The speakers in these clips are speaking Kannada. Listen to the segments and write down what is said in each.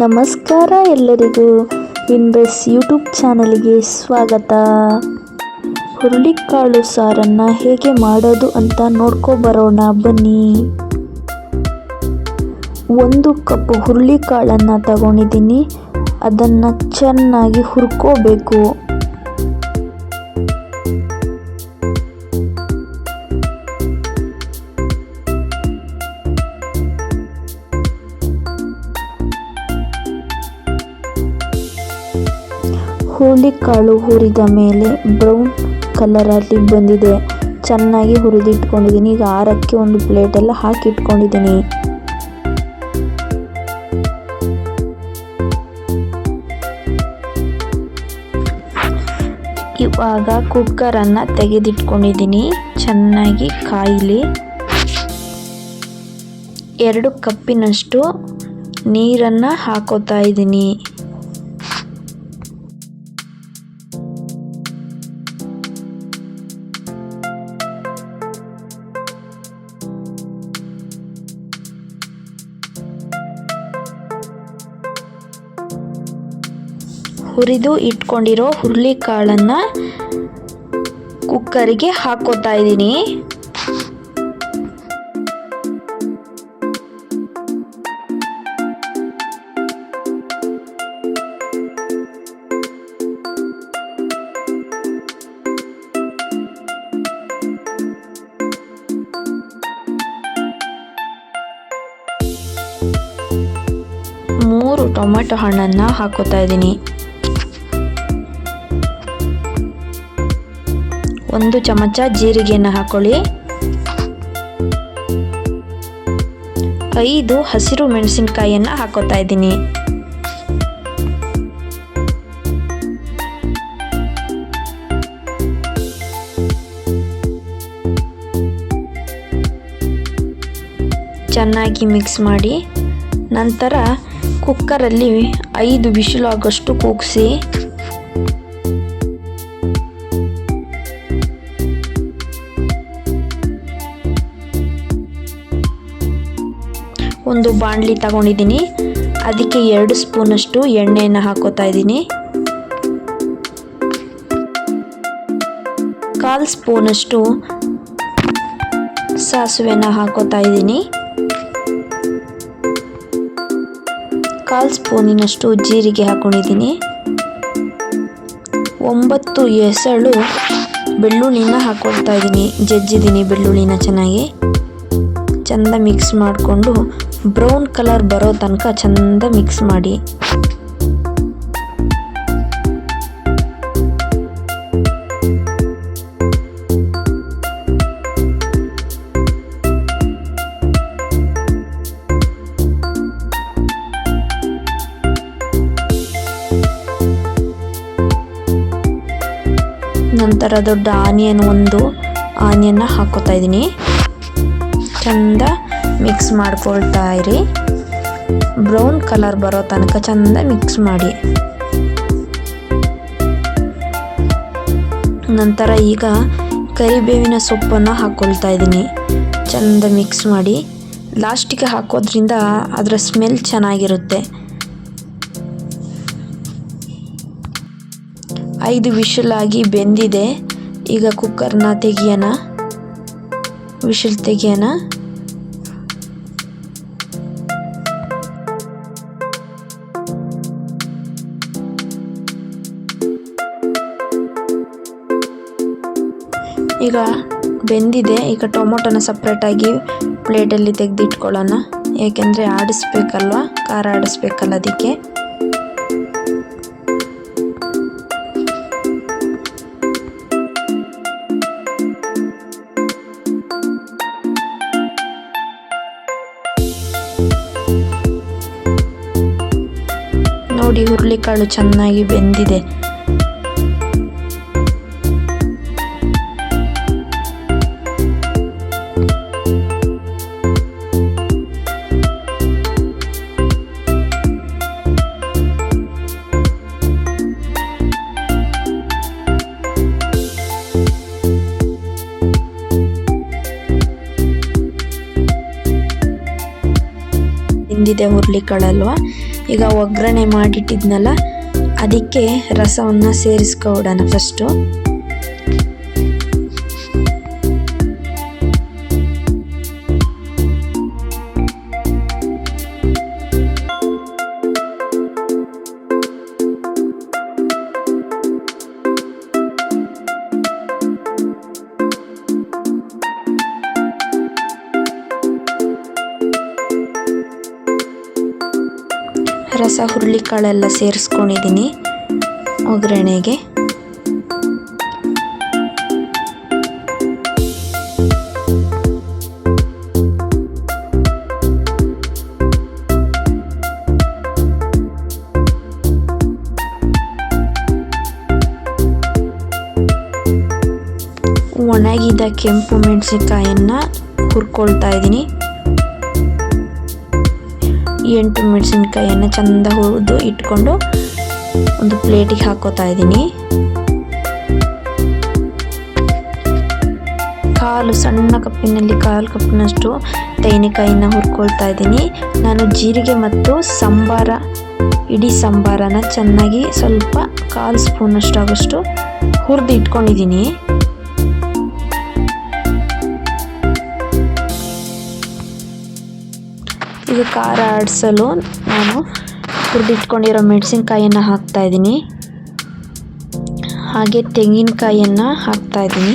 ನಮಸ್ಕಾರ ಎಲ್ಲರಿಗೂ. ಇನ್ವೆಸ್ ಯೂಟ್ಯೂಬ್ ಚಾನಲ್ಗೆ ಸ್ವಾಗತ. ಹುರುಳಿಕಾಳು ಸಾರನ್ನು ಹೇಗೆ ಮಾಡೋದು ಅಂತ ನೋಡ್ಕೊ ಬರೋಣ, ಬನ್ನಿ. ಒಂದು ಕಪ್ ಹುರುಳಿಕಾಳನ್ನು ತಗೊಂಡಿದ್ದೀನಿ. ಅದನ್ನು ಚೆನ್ನಾಗಿ ಹುರ್ಕೋಬೇಕು. ಹುರುಳಿಕಾಳು ಹುರಿದ ಮೇಲೆ ಬ್ರೌನ್ ಕಲರಲ್ಲಿ ಬಂದಿದೆ. ಚೆನ್ನಾಗಿ ಹುರಿದಿಟ್ಕೊಂಡಿದ್ದೀನಿ. ಈಗ ಆರಕ್ಕೆ ಒಂದು ಪ್ಲೇಟೆಲ್ಲ ಹಾಕಿ ಇಟ್ಕೊಂಡಿದ್ದೀನಿ. ಇವಾಗ ಕುಕ್ಕರನ್ನು ತೆಗೆದಿಟ್ಕೊಂಡಿದ್ದೀನಿ. ಚೆನ್ನಾಗಿ ಕಾಯಿಲಿ. ಎರಡು ಕಪ್ಪಿನಷ್ಟು ನೀರನ್ನು ಹಾಕೋತಾ ಇದ್ದೀನಿ. ಹುರಿದು ಇಟ್ಕೊಂಡಿರೋ ಹುರುಳಿಕಾಳನ್ನು ಕುಕ್ಕರಿಗೆ ಹಾಕೋತಾ ಇದ್ದೀನಿ. ಮೂರು ಟೊಮೆಟೊ ಹಣ್ಣನ್ನು ಹಾಕೋತಾ ಇದ್ದೀನಿ. ಒಂದು ಚಮಚ ಜೀರಿಗೆಯನ್ನು ಹಾಕೊಳ್ಳಿ. ಐದು ಹಸಿರು ಮೆಣಸಿನಕಾಯಿಯನ್ನು ಹಾಕೋತಾ ಇದ್ದೀನಿ. ಚೆನ್ನಾಗಿ ಮಿಕ್ಸ್ ಮಾಡಿ ನಂತರ ಕುಕ್ಕರಲ್ಲಿ ಐದು ಬಿಸಿಲು ಆಗೋಷ್ಟು ಕೂಗಿಸಿ ಬಾಣಲಿ ತಗೊಂಡಿದ್ದೀನಿ. ಅದಕ್ಕೆ ಎರಡು ಸ್ಪೂನಷ್ಟು ಎಣ್ಣೆಯನ್ನು ಹಾಕೋತಾ ಇದ್ದೀನಿ. ಕಾಲು ಸ್ಪೂನಷ್ಟು ಸಾಸಿವೆನ ಹಾಕೋತಾ ಇದ್ದೀನಿ. ಕಾಲು ಸ್ಪೂನಿನಷ್ಟು ಜೀರಿಗೆ ಹಾಕೊಂಡಿದ್ದೀನಿ. ಒಂಬತ್ತು ಎಸಳು ಬೆಳ್ಳುಳ್ಳಿನ ಹಾಕೊಳ್ತಾ ಇದ್ದೀನಿ. ಜಜ್ಜಿದ್ದೀನಿ ಬೆಳ್ಳುಳ್ಳಿನ ಚೆನ್ನಾಗಿ. ಚೆಂದ ಮಿಕ್ಸ್ ಮಾಡಿಕೊಂಡು ಬ್ರೌನ್ ಕಲರ್ ಬರೋ ತನಕ ಚಂದ ಮಿಕ್ಸ್ ಮಾಡಿ. ನಂತರ ದೊಡ್ಡ ಆನಿಯನ್ ಒಂದು ಆನಿಯನ್ನ ಹಾಕೋತಾ ಇದ್ದೀನಿ. ಚಂದ ಮಿಕ್ಸ್ ಮಾಡ್ಕೊಳ್ತಾ ಇರಿ. ಬ್ರೌನ್ ಕಲರ್ ಬರೋ ತನಕ ಚಂದ ಮಿಕ್ಸ್ ಮಾಡಿ. ನಂತರ ಈಗ ಕರಿಬೇವಿನ ಸೊಪ್ಪನ್ನು ಹಾಕ್ಕೊಳ್ತಾ ಇದ್ದೀನಿ. ಚಂದ ಮಿಕ್ಸ್ ಮಾಡಿ. ಲಾಸ್ಟಿಗೆ ಹಾಕೋದ್ರಿಂದ ಅದರ ಸ್ಮೆಲ್ ಚೆನ್ನಾಗಿರುತ್ತೆ. ಐದು ವಿಷಲಾಗಿ ಬೆಂದಿದೆ. ಈಗ ಕುಕ್ಕರ್ನ ತೆಗಿಯೋಣ. ವಿಷಲ್ ತೆಗಿಯೋಣ. ಈಗ ಬೆಂದಿದೆ. ಈಗ ಟೊಮೊಟೊನ ಸಪ್ರೇಟಾಗಿ ಪ್ಲೇಟಲ್ಲಿ ತೆಗೆದಿಟ್ಕೊಳ್ಳೋಣ. ಏಕೆಂದರೆ ಆಡಿಸ್ಬೇಕಲ್ವ? ಖಾರ ಆಡಿಸ್ಬೇಕಲ್ಲ ಅದಕ್ಕೆ. ನೋಡಿ ಹುರುಳಿಕಾಳು ಚೆನ್ನಾಗಿ ಬೆಂದಿದೆ. ಹುರುಳಿಕಾಳಲ್ವ ಈಗ ಒಗ್ಗರಣೆ ಮಾಡಿಟ್ಟಿದ್ನಲ್ಲ ಅದಕ್ಕೆ ರಸವನ್ನು ಸೇರಿಸ್ಕೊಡೋಣ ಫಸ್ಟು ರಸ ಹುರುಳಿಕಾಳೆಲ್ಲ ಸೇರಿಸ್ಕೊಂಡಿದ್ದೀನಿ ಒಗ್ಗರಣೆಗೆ. ಒಣಗಿದ ಕೆಂಪು ಮೆಣಸಿನ್ಕಾಯನ್ನು ಹುರ್ಕೊಳ್ತಾ ಇದ್ದೀನಿ ಎಂಟು ಮೆಣಸಿನ್ಕಾಯಿಯನ್ನು ಚೆಂದ ಹುರಿದು ಇಟ್ಕೊಂಡು ಒಂದು ಪ್ಲೇಟಿಗೆ ಹಾಕೋತಾ ಇದ್ದೀನಿ. ಕಾಲು ಸಣ್ಣ ಕಪ್ಪಿನಲ್ಲಿ ಕಾಲು ಕಪ್ಪಿನಷ್ಟು ತೆಂಗಿನಕಾಯಿನ ಹುರ್ಕೊಳ್ತಾ ಇದ್ದೀನಿ. ನಾನು ಜೀರಿಗೆ ಮತ್ತು ಸಂಬಾರ, ಇಡೀ ಸಂಬಾರನ ಚೆನ್ನಾಗಿ ಸ್ವಲ್ಪ ಕಾಲು ಸ್ಪೂನಷ್ಟು ಆಗೋಷ್ಟು ಹುರಿದು ಇಟ್ಕೊಂಡಿದ್ದೀನಿ. ಇದು ಖಾರ ಆಡಿಸಲು ನಾನು ಹುರಿದಿಟ್ಕೊಂಡಿರೋ ಮೆಣಸಿನ್ಕಾಯನ್ನು ಹಾಕ್ತಾ ಇದ್ದೀನಿ. ಹಾಗೆ ತೆಂಗಿನಕಾಯಿಯನ್ನು ಹಾಕ್ತಾ ಇದ್ದೀನಿ.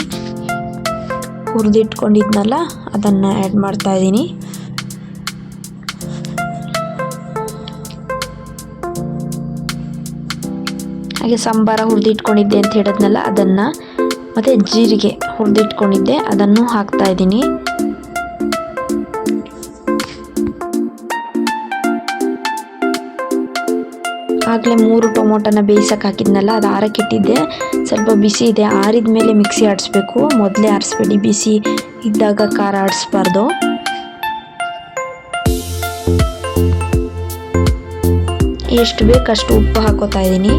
ಹುರಿದಿಟ್ಕೊಂಡಿದ್ನಲ್ಲ, ಅದನ್ನು ಆ್ಯಡ್ ಮಾಡ್ತಾ ಇದ್ದೀನಿ. ಹಾಗೆ ಸಾಂಬಾರ ಹುರಿದಿಟ್ಕೊಂಡಿದ್ದೆ ಅಂತ ಹೇಳಿದ್ನಲ್ಲ, ಅದನ್ನು ಮತ್ತು ಜೀರಿಗೆ ಹುರಿದಿಟ್ಕೊಂಡಿದ್ದೆ, ಅದನ್ನು ಹಾಕ್ತಾ ಇದ್ದೀನಿ. ಆಗಲೇ ಮೂರು ಟೊಮೊಟೊನ ಬೇಯಿಸಕ್ಕೆ ಹಾಕಿದ್ನಲ್ಲ, ಅದು ಆರಕ್ಕೆ ಇಟ್ಟಿದ್ದೆ ಸ್ವಲ್ಪ ಬಿಸಿ ಇದೆ, ಆರಿದ ಮೇಲೆ ಮಿಕ್ಸಿ ಆಡಿಸ್ಬೇಕು. ಮೊದಲೇ ಆರಿಸ್ಬೇಡಿ, ಬಿಸಿ ಇದ್ದಾಗ ಖಾರ ಆಡಿಸ್ಬಾರ್ದು. ಎಷ್ಟು ಬೇಕಷ್ಟು ಉಪ್ಪು ಹಾಕೋತಾ ಇದ್ದೀನಿ.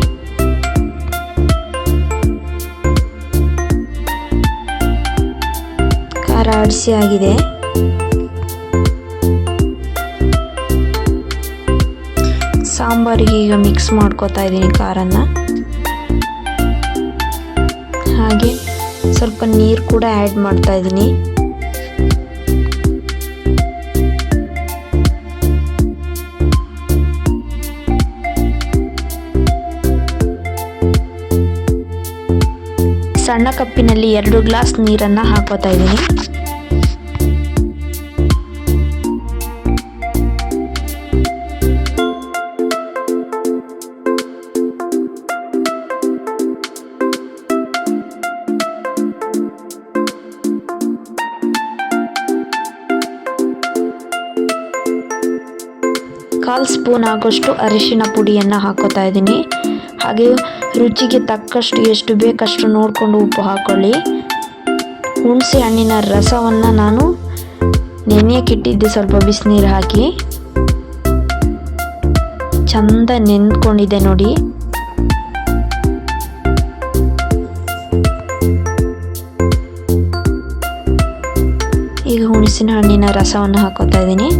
ಖಾರ ಆಡಿಸಿ ಆಗಿದೆ. ಸಾಂಬಾರಿಗೆ ಈಗ ಮಿಕ್ಸ್ ಮಾಡ್ಕೋತಾ ಇದ್ದೀನಿ ಖಾರನ್ನು. ಹಾಗೆ ಸ್ವಲ್ಪ ನೀರು ಕೂಡ ಆ್ಯಡ್ ಮಾಡ್ತಾ ಇದ್ದೀನಿ. ಸಣ್ಣ ಕಪ್ಪಿನಲ್ಲಿ ಎರಡು ಗ್ಲಾಸ್ ನೀರನ್ನು ಹಾಕೋತಾ ಇದ್ದೀನಿ. ಕಾಲು ಸ್ಪೂನ್ ಆಗೋಷ್ಟು ಅರಿಶಿನ ಪುಡಿಯನ್ನು ಹಾಕೋತಾ ಇದ್ದೀನಿ. ಹಾಗೆ ರುಚಿಗೆ ತಕ್ಕಷ್ಟು ಎಷ್ಟು ಬೇಕಷ್ಟು ನೋಡಿಕೊಂಡು ಉಪ್ಪು ಹಾಕೊಳ್ಳಿ. ಹುಣಸೆ ಹಣ್ಣಿನ ರಸವನ್ನು ನಾನು ನೆನೆಯಕ್ಕಿಟ್ಟಿದ್ದೆ ಸ್ವಲ್ಪ ಬಿಸಿನೀರು ಹಾಕಿ. ಚಂದ ನೆನ್ಕೊಂಡಿದೆ ನೋಡಿ. ಈಗ ಹುಣಸಿನ ಹಣ್ಣಿನ ರಸವನ್ನು ಹಾಕೋತಾ ಇದ್ದೀನಿ.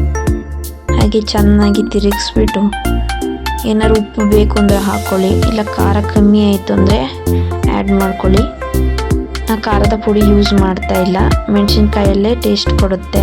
ಹಾಗೆ ಚೆನ್ನಾಗಿ ತಿರುಗಿಸ್ಬಿಟ್ಟು ಏನಾರು ಉಪ್ಪು ಬೇಕು ಅಂದರೆ ಹಾಕ್ಕೊಳ್ಳಿ ಇಲ್ಲ ಖಾರ ಕಮ್ಮಿ ಆಯಿತು ಅಂದರೆ ಆ್ಯಡ್ ಮಾಡ್ಕೊಳ್ಳಿ. ನಾನು ಖಾರದ ಪುಡಿ ಯೂಸ್ ಮಾಡ್ತಾ ಇಲ್ಲ. ಮೆಣಸಿನ್ಕಾಯಲ್ಲೇ ಟೇಸ್ಟ್ ಕೊಡುತ್ತೆ.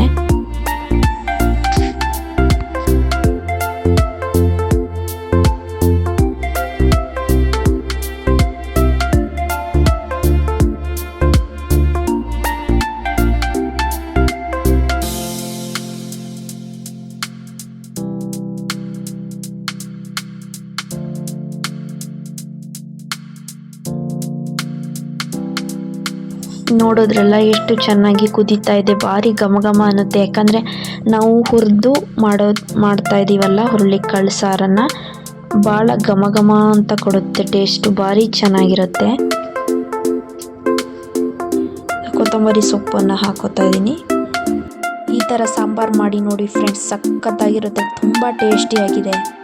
ನೋಡೋದ್ರಲ್ಲ ಎಷ್ಟು ಚೆನ್ನಾಗಿ ಕುದೀತಾ ಇದೆ, ಭಾರಿ ಘಮ ಘಮ ಅನ್ನುತ್ತೆ. ಯಾಕಂದರೆ ನಾವು ಹುರಿದು ಮಾಡೋ ಮಾಡ್ತಾ ಇದ್ದೀವಲ್ಲ ಹುರುಳಿಕಾಳು ಸಾರನ್ನು, ಭಾಳ ಘಮ ಘಮ ಅಂತ ಕೊಡುತ್ತೆ, ಟೇಸ್ಟು ಭಾರಿ ಚೆನ್ನಾಗಿರುತ್ತೆ. ಕೊತ್ತಂಬರಿ ಸೊಪ್ಪನ್ನು ಹಾಕೋತಾ ಇದ್ದೀನಿ ಈ ಥರ ಸಾಂಬಾರು ಮಾಡಿ ನೋಡಿ ಫ್ರೆಂಡ್ಸ್, ಸಖತ್ತಾಗಿರುತ್ತೆ, ತುಂಬ ಟೇಸ್ಟಿಯಾಗಿದೆ.